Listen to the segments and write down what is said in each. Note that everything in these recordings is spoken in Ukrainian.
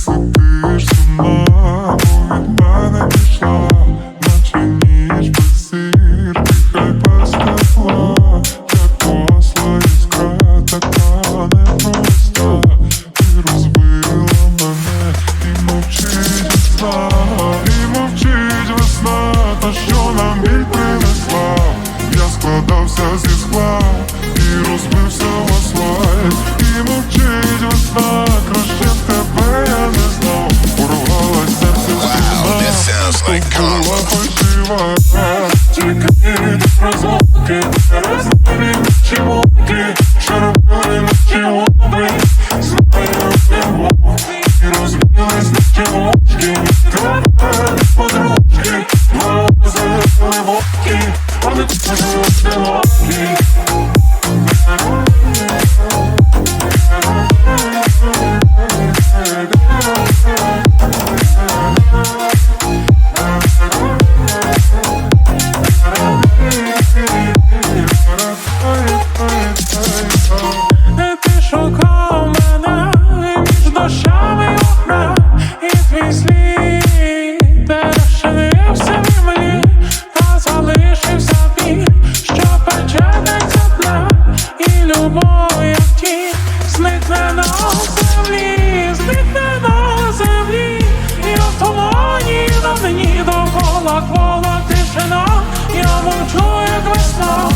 disappears tonight фальшива Тільки дощами і твій слід перешивився в мені, та залишився біль, що пече десь одна, і любов, як тінь, зникне на землі, зникне на землі, і в на мені довкола квола тишина, я мовчу, як весна,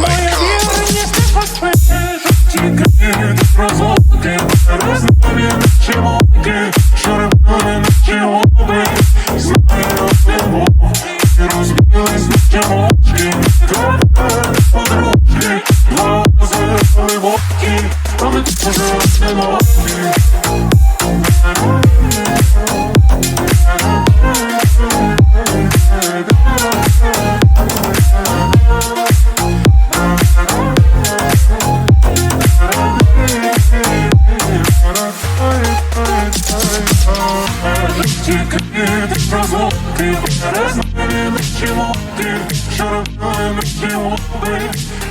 моя вірність не поспішиш, тільки розлуки, розлові наші муки, що робили наші губи, знаю любов, і розбились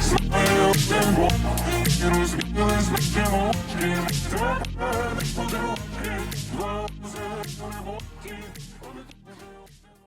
Знаю, тим бог, і розбіли з мечем очі.